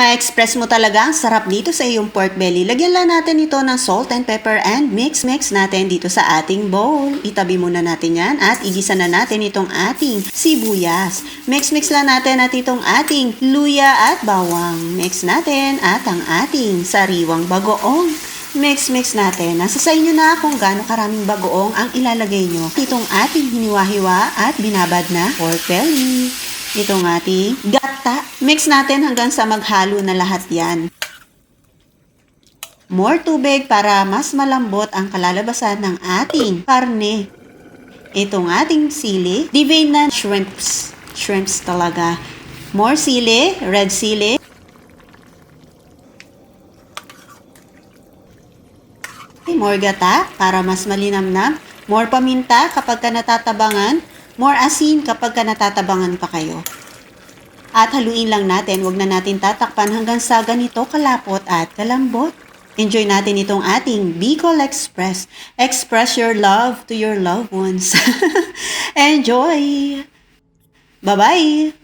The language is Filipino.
Ma-express mo talaga ang sarap dito sa iyong pork belly. Lagyan lang natin ito ng salt and pepper and mix-mix natin dito sa ating bowl. Itabi muna natin yan at igisa na natin itong ating sibuyas. Mix-mix lang natin at itong ating luya at bawang. Mix natin at ang ating sariwang bagoong. Mix-mix natin. Nasa sa inyo na kung gaano karaming bagoong ang ilalagay nyo. Itong ating hiniwa-hiwa at binabad na pork belly. Itong ating gata. Mix natin hanggang sa maghalo na lahat yan. More tubig para mas malambot ang kalalabasan ng ating karne. Itong ating sili, divine na shrimps. Shrimps talaga. More sili, red sili. More gata para mas malinamnam. More paminta kapag ka natatabangan. More asin kapag ka natatabangan pa kayo. At haluin lang natin, wag na natin tatakpan hanggang sa ganito kalapot at kalambot. Enjoy natin itong ating Bicol Express. Express your love to your loved ones. Enjoy! Bye-bye!